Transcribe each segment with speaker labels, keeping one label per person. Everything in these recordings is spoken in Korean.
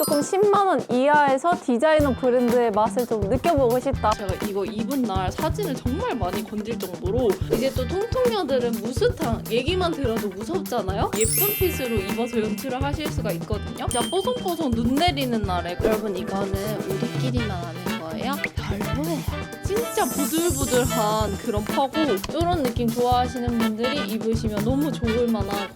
Speaker 1: 조금 10만 원 이하에서 디자이너 브랜드의 맛을 좀 느껴보고 싶다.
Speaker 2: 제가 이거 입은 날 사진을 정말 많이 건질 정도로 이제 또 통통녀들은 무스탕 얘기만 들어도 무섭잖아요? 예쁜 핏으로 입어서 연출을 하실 수가 있거든요. 진짜 뽀송뽀송 눈 내리는 날에 여러분 이거는 우리끼리만 아는 거예요? 별로예요. 진짜 부들부들한 그런 퍼고 이런 느낌 좋아하시는 분들이 입으시면 너무 좋을 만한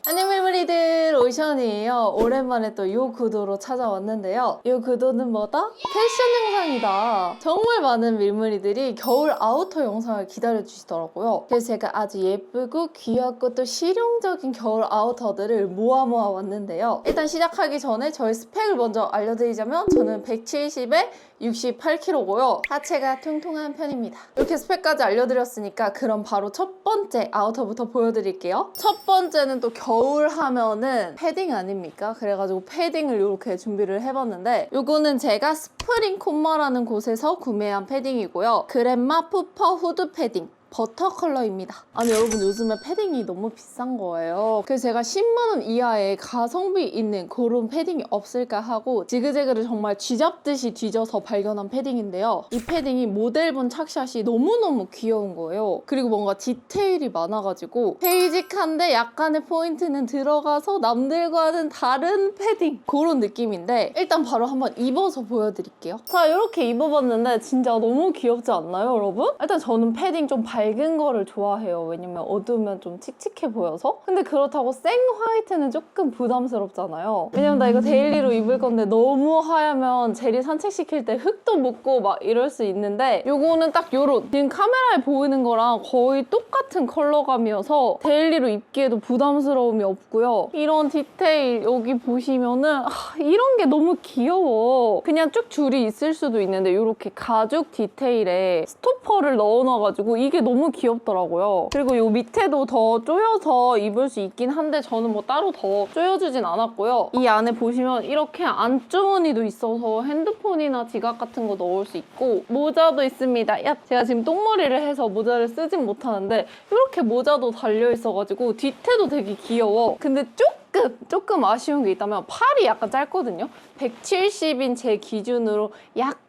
Speaker 1: 밀물이들 오션이에요. 오랜만에 또요 구도로 찾아왔는데요. 요 구도는 뭐다? 패션 영상이다. 정말 많은 밀물이들이 겨울 아우터 영상을 기다려주시더라고요. 그래서 제가 아주 예쁘고 귀엽고 또 실용적인 겨울 아우터들을 모아 모아 왔는데요. 일단 시작하기 전에 저의 스펙을 먼저 알려드리자면 저는 170에 68kg고요. 하체가 퉁퉁한 편입니다. 이렇게 스펙까지 알려드렸으니까 그럼 바로 첫 번째 아우터부터 보여드릴게요. 첫 번째는 또 겨울 하면은 패딩 아닙니까? 그래가지고 패딩을 이렇게 준비를 해봤는데 요거는 제가 스프링 콤마라는 곳에서 구매한 패딩이고요. 그랜마 푸퍼 후드 패딩. 버터 컬러입니다. 아니 여러분 요즘에 패딩이 너무 비싼 거예요. 그래서 제가 10만 원 이하의 가성비 있는 그런 패딩이 없을까 하고 지그재그를 정말 쥐잡듯이 뒤져서 발견한 패딩인데요. 이 패딩이 모델분 착샷이 너무너무 귀여운 거예요. 그리고 뭔가 디테일이 많아가지고 베이직한데 약간의 포인트는 들어가서 남들과는 다른 패딩 그런 느낌인데 일단 바로 한번 입어서 보여드릴게요. 자 이렇게 입어봤는데 진짜 너무 귀엽지 않나요 여러분? 일단 저는 패딩 좀 밝은 거를 좋아해요. 왜냐면 어두우면 좀 칙칙해 보여서. 근데 그렇다고 생 화이트는 조금 부담스럽잖아요. 왜냐면 나 이거 데일리로 입을 건데 너무 하얗면 제리 산책시킬 때 흙도 묻고 막 이럴 수 있는데 요거는 딱 요런 지금 카메라에 보이는 거랑 거의 똑같은 컬러감이어서 데일리로 입기에도 부담스러움이 없고요. 이런 디테일 여기 보시면은 아, 이런 게 너무 귀여워. 그냥 쭉 줄이 있을 수도 있는데 이렇게 가죽 디테일에 스토퍼를 넣어놔가지고 이게 너무 귀엽더라고요. 그리고 요 밑에도 더 조여서 입을 수 있긴 한데 저는 뭐 따로 더 조여주진 않았고요. 이 안에 보시면 이렇게 안주머니도 있어서 핸드폰이나 지갑 같은 거 넣을 수 있고 모자도 있습니다. 야, 제가 지금 똥머리를 해서 모자를 쓰진 못하는데 이렇게 모자도 달려 있어가지고 뒤태도 되게 귀여워. 근데 조금 조금 아쉬운 게 있다면 팔이 약간 짧거든요. 170인 제 기준으로 약간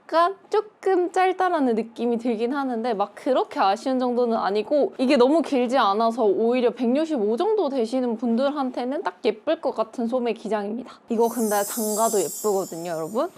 Speaker 1: 조금 짧다라는 느낌이 들긴 하는데 막 그렇게 아쉬운 정도는 아니고 이게 너무 길지 않아서 오히려 165 정도 되시는 분들한테는 딱 예쁠 것 같은 소매 기장입니다. 이거 근데 장가도 예쁘거든요, 여러분.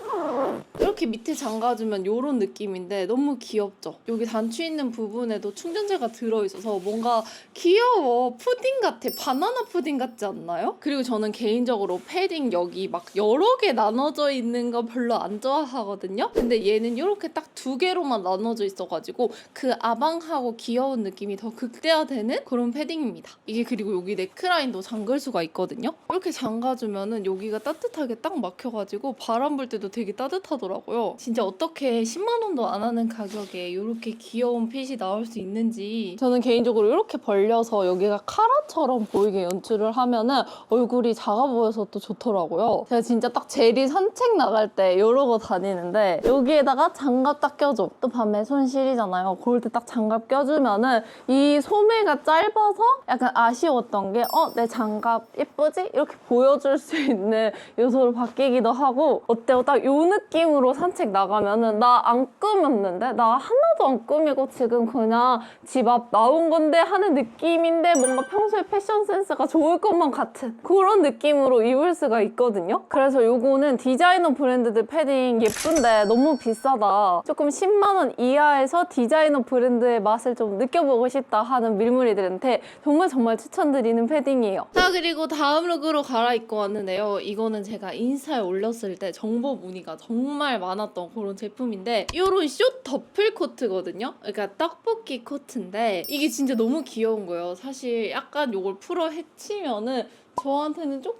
Speaker 2: 이렇게 밑에 잠가주면 이런 느낌인데 너무 귀엽죠? 여기 단추 있는 부분에도 충전재가 들어있어서 뭔가 귀여워. 푸딩 같아. 바나나 푸딩 같지 않나요? 그리고 저는 개인적으로 패딩 여기 막 여러 개 나눠져 있는 거 별로 안 좋아하거든요? 근데 얘는 이렇게 딱 두 개로만 나눠져 있어가지고 그 아방하고 귀여운 느낌이 더 극대화되는 그런 패딩입니다. 이게 그리고 여기 넥라인도 잠글 수가 있거든요? 이렇게 잠가주면은 여기가 따뜻하게 딱 막혀가지고 바람 불 때도 되게 따뜻하더라고요. 진짜 어떻게 10만 원도 안 하는 가격에 이렇게 귀여운 핏이 나올 수 있는지
Speaker 1: 저는 개인적으로 이렇게 벌려서 여기가 카라처럼 보이게 연출을 하면은 얼굴이 작아 보여서 또 좋더라고요. 제가 진짜 딱 제리 산책 나갈 때 이러고 다니는데 여기 에다가 장갑 딱 껴줘. 또 밤에 손 시리잖아요. 그럴 때 딱 장갑 껴주면은 이 소매가 짧아서 약간 아쉬웠던 게 어, 내 장갑 예쁘지? 이렇게 보여줄 수 있는 요소로 바뀌기도 하고 어때요? 딱 요 느낌으로 산책 나가면은 나 안 꾸몄는데? 나 하나도 안 꾸미고 지금 그냥 집 앞 나온 건데 하는 느낌인데 뭔가 평소에 패션 센스가 좋을 것만 같은 그런 느낌으로 입을 수가 있거든요. 그래서 요거는 디자이너 브랜드들 패딩 예쁜데 너무 비싸다. 조금 10만 원 이하에서 디자이너 브랜드의 맛을 좀 느껴보고 싶다 하는 밀물이들한테 정말 정말 추천드리는 패딩이에요.
Speaker 2: 자 그리고 다음 룩으로 갈아입고 왔는데요. 이거는 제가 인스타에 올렸을 때 정보 문의가 정말 많았던 그런 제품인데 이런 숏 더플 코트거든요. 그러니까 떡볶이 코트인데 이게 진짜 너무 귀여운 거예요. 사실 약간 이걸 풀어 헤치면은 저한테는 조금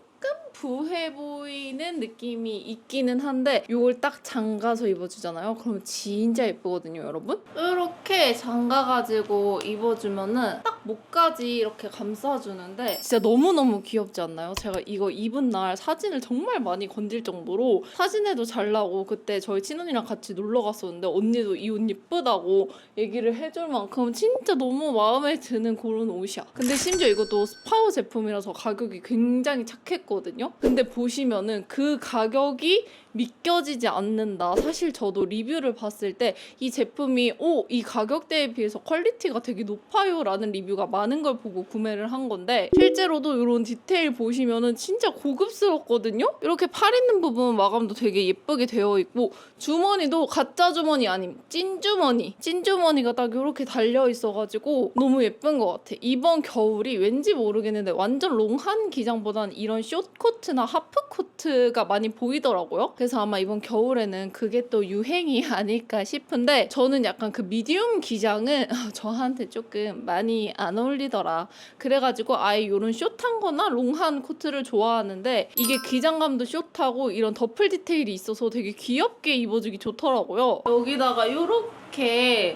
Speaker 2: 부해 보 이는 느낌이 있기는 한데 이걸 딱 잠가서 입어주잖아요. 그러면 진짜 예쁘거든요, 여러분. 이렇게 잠가가지고 입어주면은 딱 목까지 이렇게 감싸주는데 진짜 너무너무 귀엽지 않나요? 제가 이거 입은 날 사진을 정말 많이 건질 정도로 사진에도 잘 나고 그때 저희 친언니랑 같이 놀러 갔었는데 언니도 이 옷 예쁘다고 얘기를 해줄 만큼 진짜 너무 마음에 드는 그런 옷이야. 근데 심지어 이것도 스파우 제품이라서 가격이 굉장히 착했거든요. 근데 보시면은 그 가격이 믿겨지지 않는다. 사실 저도 리뷰를 봤을 때 이 제품이 오, 이 가격대에 비해서 퀄리티가 되게 높아요 라는 리뷰가 많은 걸 보고 구매를 한 건데 실제로도 이런 디테일 보시면은 진짜 고급스럽거든요. 이렇게 팔 있는 부분 마감도 되게 예쁘게 되어 있고 주머니도 가짜 주머니 아님 찐 주머니 찐 주머니가 딱 이렇게 달려 있어가지고 너무 예쁜 것 같아 이번 겨울이 왠지 모르겠는데 완전 롱한 기장보단 이런 숏코트나 하프코트 가 많이 보이더라고요 그래서 아마 이번 겨울에는 그게 또 유행이 아닐까 싶은데 저는 약간 그 미디움 기장은 저한테 조금 많이 안 어울리더라 그래가지고 아예 이런 숏한 거나 롱한 코트를 좋아하는데 이게 기장감도 숏하고 이런 더플 디테일이 있어서 되게 귀엽게 입어주기 좋더라고요. 여기다가 이렇게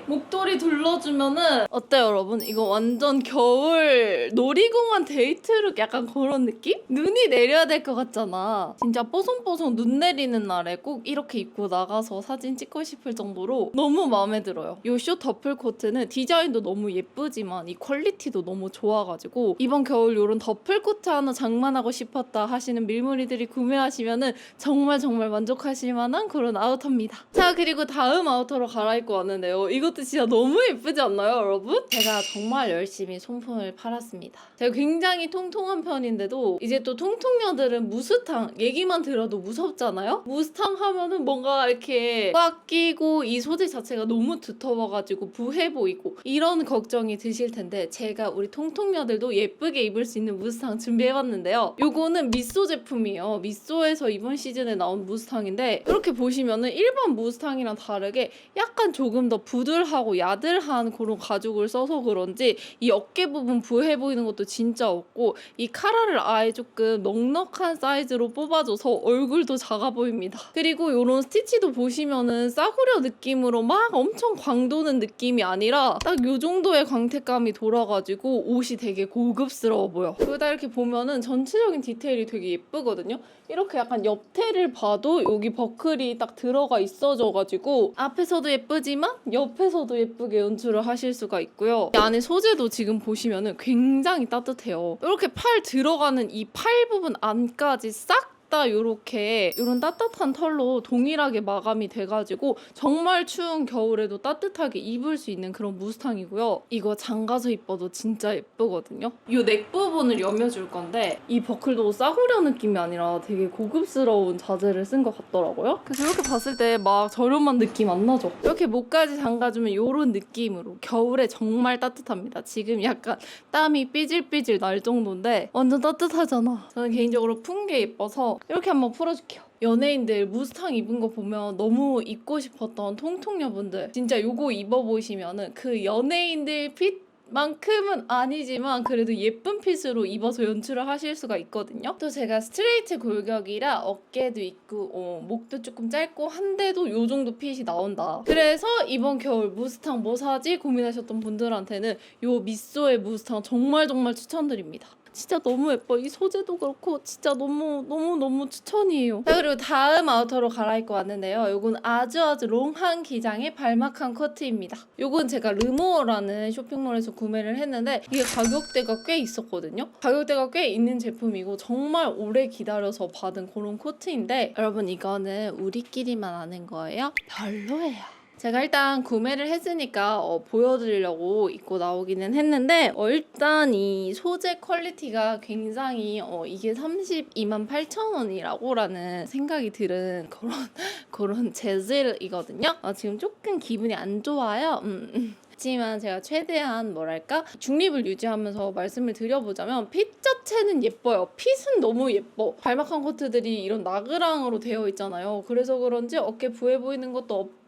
Speaker 2: 목도리 둘러주면은 어때요 여러분? 이거 완전 겨울 놀이공원 데이트룩 약간 그런 느낌? 눈이 내려야 될 것 같잖아. 진짜 뽀송뽀송 눈 내리는 날에 꼭 이렇게 입고 나가서 사진 찍고 싶을 정도로 너무 마음에 들어요. 이숏 더플 코트는 디자인도 너무 예쁘지만 이 퀄리티도 너무 좋아가지고 이번 겨울 이런 더플 코트 하나 장만하고 싶었다 하시는 밀무리들이 구매하시면은 정말 정말 만족하실 만한 그런 아우터입니다. 자 그리고 다음 아우터로 갈아입고 왔는데요. 이것도 진짜 너무 예쁘지 않나요 여러분? 제가 정말 열심히 손품을 팔았습니다. 제가 굉장히 통통한 편인데도 이제 또 통통녀들은 무스탕 얘기만 들어도 무섭잖아요? 무스탕 하면은 뭔가 이렇게 꽉 끼고 이 소재 자체가 너무 두터워가지고 부해 보이고 이런 걱정이 드실 텐데 제가 우리 통통녀들도 예쁘게 입을 수 있는 무스탕 준비해봤는데요. 요거는 미소 제품이에요. 미소에서 이번 시즌에 나온 무스탕인데 이렇게 보시면은 일반 무스탕이랑 다르게 약간 조금 더 부들하고 야들한 그런 가죽을 써서 그런지 이 어깨 부분 부해 보이는 것도 진짜 없고 이 카라를 아예 조금 넉넉한 사이즈로 뽑아줘서 얼굴도 작아 보입니다. 그리고 이런 스티치도 보시면은 싸구려 느낌으로 막 엄청 광도는 느낌이 아니라 딱 요 정도의 광택감이 돌아가지고 옷이 되게 고급스러워 보여. 그러다 이렇게 보면은 전체적인 디테일이 되게 예쁘거든요. 이렇게 약간 옆태를 봐도 여기 버클이 딱 들어가 있어져가지고 앞에서도 예쁘지만 옆에서도 예쁘게 연출을 하실 수가 있고요. 이 안에 소재도 지금 보시면은 굉장히 따뜻해요. 이렇게 팔 들어가는 이 팔 부분 안까지 싹 다 이렇게 이런 따뜻한 털로 동일하게 마감이 돼가지고 정말 추운 겨울에도 따뜻하게 입을 수 있는 그런 무스탕이고요. 이거 장가서 입어도 진짜 예쁘거든요. 이 넥 부분을 여며줄 건데 이 버클도 싸구려 느낌이 아니라 되게 고급스러운 자재를 쓴 것 같더라고요. 그래서 이렇게 봤을 때 막 저렴한 느낌 안 나죠? 이렇게 목까지 잠가주면 이런 느낌으로 겨울에 정말 따뜻합니다. 지금 약간 땀이 삐질삐질 날 정도인데 완전 따뜻하잖아. 저는 개인적으로 푼 게 예뻐서 이렇게 한번 풀어줄게요. 연예인들 무스탕 입은 거 보면 너무 입고 싶었던 통통녀분들 진짜 요거 입어보시면은 그 연예인들 핏 만큼은 아니지만 그래도 예쁜 핏으로 입어서 연출을 하실 수가 있거든요. 또 제가 스트레이트 골격이라 어깨도 있고 어, 목도 조금 짧고 한데도 요 정도 핏이 나온다. 그래서 이번 겨울 무스탕 뭐 사지 고민하셨던 분들한테는 요 미소의 무스탕 정말 정말 추천드립니다. 진짜 너무 예뻐. 이 소재도 그렇고 진짜 너무 너무 너무 추천이에요. 자 그리고 다음 아우터로 갈아입고 왔는데요. 요건 아주 아주 롱한 기장의 발막한 코트입니다. 요건 제가 르모어라는 쇼핑몰에서 구매를 했는데 이게 가격대가 꽤 있었거든요. 가격대가 꽤 있는 제품이고 정말 오래 기다려서 받은 그런 코트인데 여러분 이거는 우리끼리만 아는 거예요? 별로예요. 제가 일단 구매를 했으니까 어, 보여드리려고 입고 나오기는 했는데 어, 일단 이 소재 퀄리티가 굉장히 어, 이게 32만 8천 원이라고 라는 생각이 들은 그런 그런 재질이거든요. 어, 지금 조금 기분이 안 좋아요. 음, 음. 하지만 제가 최대한 뭐랄까 중립을 유지하면서 말씀을 드려보자면 핏 자체는 예뻐요. 핏은 너무 예뻐. 발막한 코트들이 이런 나그랑으로 되어 있잖아요. 그래서 그런지 어깨 부해 보이는 것도 없고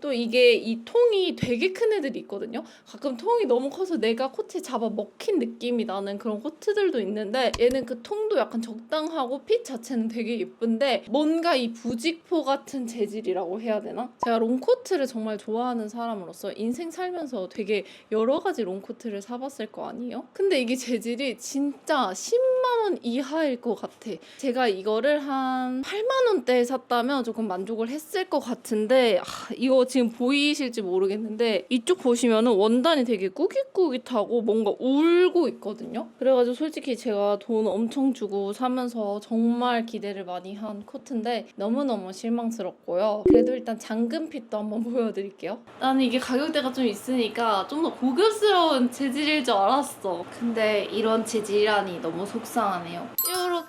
Speaker 2: 또 이게 이 통이 되게 큰 애들이 있거든요. 가끔 통이 너무 커서 내가 코트에 잡아 먹힌 느낌이 나는 그런 코트들도 있는데 얘는 그 통도 약간 적당하고 핏 자체는 되게 예쁜데 뭔가 이 부직포 같은 재질이라고 해야 되나? 제가 롱코트를 정말 좋아하는 사람으로서 인생 살면서 되게 여러 가지 롱코트를 사봤을 거 아니에요? 근데 이게 재질이 진짜 10만 원 이하일 것 같아. 제가 이거를 한 8만 원대에 샀다면 조금 만족을 했을 것 같은데 아, 이거 지금 보이실지 모르겠는데 이쪽 보시면은 원단이 되게 꾸깃꾸깃하고 뭔가 울고 있거든요. 그래가지고 솔직히 제가 돈 엄청 주고 사면서 정말 기대를 많이 한 코트인데 너무너무 실망스럽고요. 그래도 일단 잠금핏도 한번 보여드릴게요. 나는 이게 가격대가 좀 있으니까 좀 더 고급스러운 재질일 줄 알았어. 근데 이런 재질이라니 너무 속상하네요.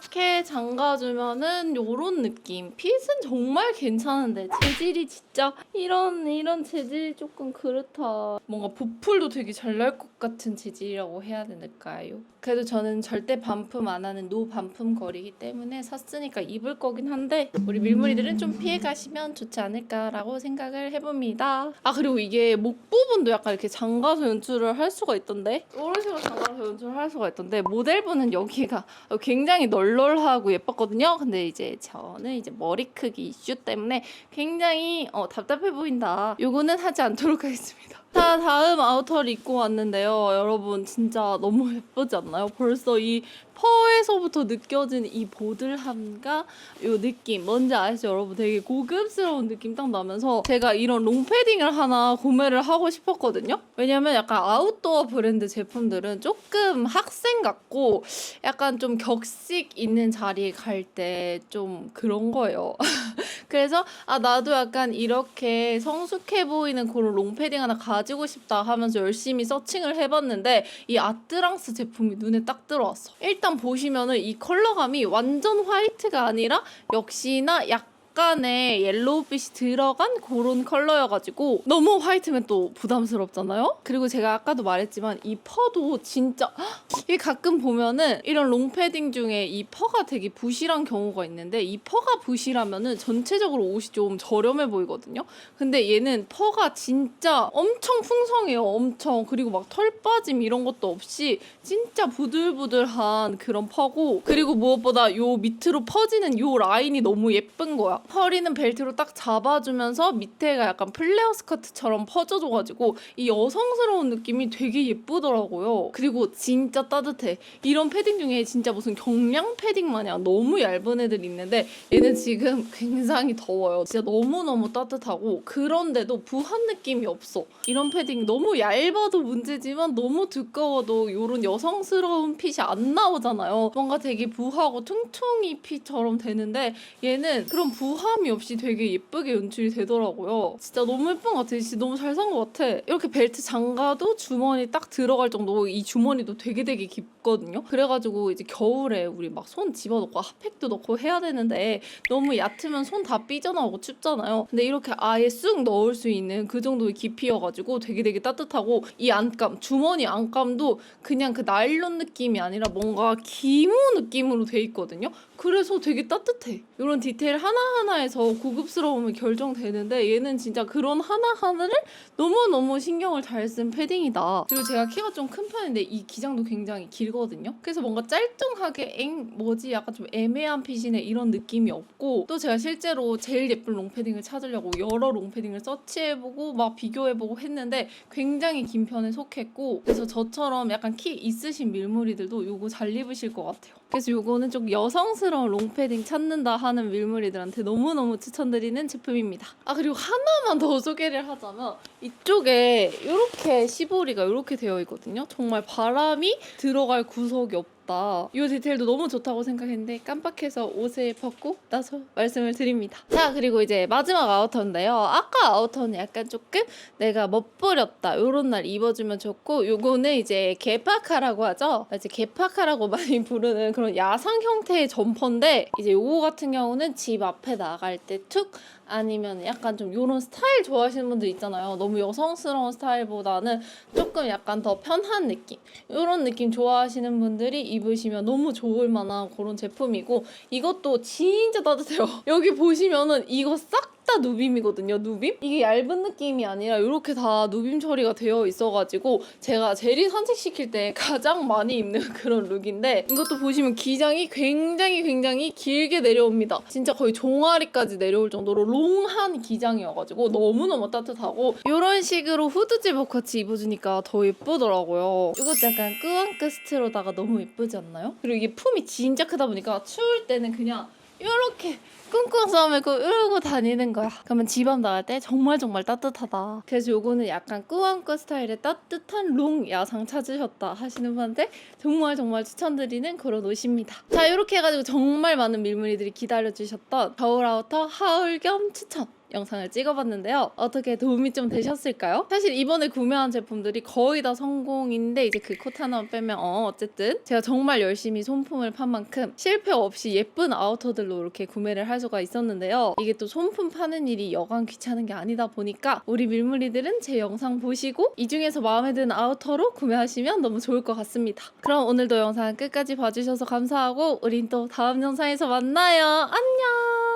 Speaker 2: 이렇게 잠가주면은 요런 느낌. 핏은 정말 괜찮은데 재질이 진짜 이런 이런 재질이 조금 그렇다. 뭔가 보풀도 되게 잘 날 것 같은 재질이라고 해야 될까요? 그래도 저는 절대 반품 안 하는 노 반품 거리기 때문에 샀으니까 입을 거긴 한데 우리 밀무리들은 좀 피해 가시면 좋지 않을까라고 생각을 해봅니다. 아 그리고 이게 목 부분도 약간 이렇게 잠가서 연출을 할 수가 있던데 이런 식으로 잠가서 연출을 할 수가 있던데 모델분은 여기가 굉장히 널널하고 예뻤거든요. 근데 이제 저는 이제 머리 크기 이슈 때문에 굉장히 어, 답답해 보인다. 요거는 하지 않도록 하겠습니다. 자 다음 아우터를 입고 왔는데요. 여러분 진짜 너무 예쁘지 않나요? 벌써 이 퍼에서부터 느껴지는 이 보들함과 요 느낌 뭔지 아시죠 여러분 되게 고급스러운 느낌 딱 나면서 제가 이런 롱패딩을 하나 구매를 하고 싶었거든요 왜냐면 약간 아웃도어 브랜드 제품들은 조금 학생 같고 약간 좀 격식 있는 자리에 갈 때 좀 그런 거예요 그래서 아 나도 약간 이렇게 성숙해 보이는 그런 롱패딩 하나 가 지고 싶다 하면서 열심히 서칭을 해봤는데 이 아트랑스 제품이 눈에 딱 들어왔어. 일단 보시면은 이 컬러감이 완전 화이트가 아니라 역시나 약 간의 옐로우빛이 들어간 그런 컬러여가지고 너무 화이트면 또 부담스럽잖아요. 그리고 제가 아까도 말했지만 이 퍼도 진짜 이게 가끔 보면은 이런 롱패딩 중에 이 퍼가 되게 부실한 경우가 있는데 이 퍼가 부실하면은 전체적으로 옷이 좀 저렴해 보이거든요. 근데 얘는 퍼가 진짜 엄청 풍성해요. 엄청 그리고 막 털 빠짐 이런 것도 없이 진짜 부들부들한 그런 퍼고 그리고 무엇보다 요 밑으로 퍼지는 요 라인이 너무 예쁜 거야. 허리는 벨트로 딱 잡아주면서 밑에가 약간 플레어 스커트처럼 퍼져줘가지고 이 여성스러운 느낌이 되게 예쁘더라고요. 그리고 진짜 따뜻해. 이런 패딩 중에 진짜 무슨 경량 패딩 마냥 너무 얇은 애들 있는데 얘는 지금 굉장히 더워요. 진짜 너무너무 따뜻하고 그런데도 부한 느낌이 없어. 이런 패딩 너무 얇아도 문제지만 너무 두꺼워도 이런 여성스러운 핏이 안 나오잖아요. 뭔가 되게 부하고 퉁퉁이 핏처럼 되는데 얘는 그런 부 함이 없이 되게 예쁘게 연출이 되더라고요. 진짜 너무 예쁜 것 같아. 진짜 너무 잘 산 것 같아. 이렇게 벨트 장가도 주머니 딱 들어갈 정도로 이 주머니도 되게 되게 깊거든요. 그래가지고 이제 겨울에 우리 막 손 집어넣고 핫팩도 넣고 해야 되는데 너무 얕으면 손 다 삐져나오고 춥잖아요. 근데 이렇게 아예 쑥 넣을 수 있는 그 정도의 깊이여가지고 되게 되게 따뜻하고 이 안감 주머니 안감도 그냥 그 나일론 느낌이 아니라 뭔가 기모 느낌으로 돼 있거든요. 그래서 되게 따뜻해. 이런 디테일 하나 하나에서 고급스러움이 결정되는데 얘는 진짜 그런 하나하나를 너무너무 신경을 잘 쓴 패딩이다. 그리고 제가 키가 좀 큰 편인데 이 기장도 굉장히 길거든요. 그래서 뭔가 짤뚱하게 엥 뭐지 약간 좀 애매한 핏이네 이런 느낌이 없고 또 제가 실제로 제일 예쁜 롱패딩을 찾으려고 여러 롱패딩을 서치해보고 막 비교해보고 했는데 굉장히 긴 편에 속했고 그래서 저처럼 약간 키 있으신 밀무리들도 이거 잘 입으실 것 같아요. 그래서 이거는 좀 여성스러운 롱패딩 찾는다 하는 밀무리들한테 너무너무 추천드리는 제품입니다. 아 그리고 하나만 더 소개를 하자면 이쪽에 이렇게 시보리가 이렇게 되어 있거든요. 정말 바람이 들어갈 구석이 없 다. 이 디테일도 너무 좋다고 생각했는데 깜빡해서 옷을 벗고 나서 말씀을 드립니다. 자 그리고 이제 마지막 아우터인데요. 아까 아우터는 약간 조금 내가 멋부렸다 이런 날 입어주면 좋고 요거는 이제 개파카라고 하죠. 이제 개파카라고 많이 부르는 그런 야상 형태의 점퍼인데 이제 요거 같은 경우는 집 앞에 나갈 때 툭 아니면 약간 좀 요런 스타일 좋아하시는 분들 있잖아요. 너무 여성스러운 스타일보다는 조금 약간 더 편한 느낌. 요런 느낌 좋아하시는 분들이 입으시면 너무 좋을 만한 그런 제품이고 이것도 진짜 따뜻해요. 여기 보시면은 이거 싹 다 누빔이거든요, 누빔? 이게 얇은 느낌이 아니라 이렇게 다 누빔 처리가 되어 있어가지고 제가 제리 산책시킬 때 가장 많이 입는 그런 룩인데 이것도 보시면 기장이 굉장히 굉장히 길게 내려옵니다. 진짜 거의 종아리까지 내려올 정도로 롱한 기장이어가지고 너무너무 따뜻하고 이런 식으로 후드 집업같이 입어주니까 더 예쁘더라고요. 이것도 약간 끄왕끄스트로다가 너무 예쁘지 않나요? 그리고 이게 품이 진짜 크다 보니까 추울 때는 그냥 이렇게 꽁꽁 싸매고 이러고 다니는 거야. 그러면 집안 나갈 때 정말 정말 따뜻하다. 그래서 요거는 약간 꾸안꾸 스타일의 따뜻한 롱 야상 찾으셨다 하시는 분한테 정말 정말 추천드리는 그런 옷입니다. 자 이렇게 해가지고 정말 많은 밀무리들이 기다려주셨던 겨울 아우터 하울 겸 추천. 영상을 찍어봤는데요. 어떻게 도움이 좀 되셨을까요? 사실 이번에 구매한 제품들이 거의 다 성공인데 이제 그 코트 하나만 빼면 어 어쨌든 제가 정말 열심히 손품을 판 만큼 실패 없이 예쁜 아우터들로 이렇게 구매를 할 수가 있었는데요. 이게 또 손품 파는 일이 여간 귀찮은 게 아니다 보니까 우리 밀물이들은 제 영상 보시고 이 중에서 마음에 드는 아우터로 구매하시면 너무 좋을 것 같습니다. 그럼 오늘도 영상 끝까지 봐주셔서 감사하고 우린 또 다음 영상에서 만나요. 안녕!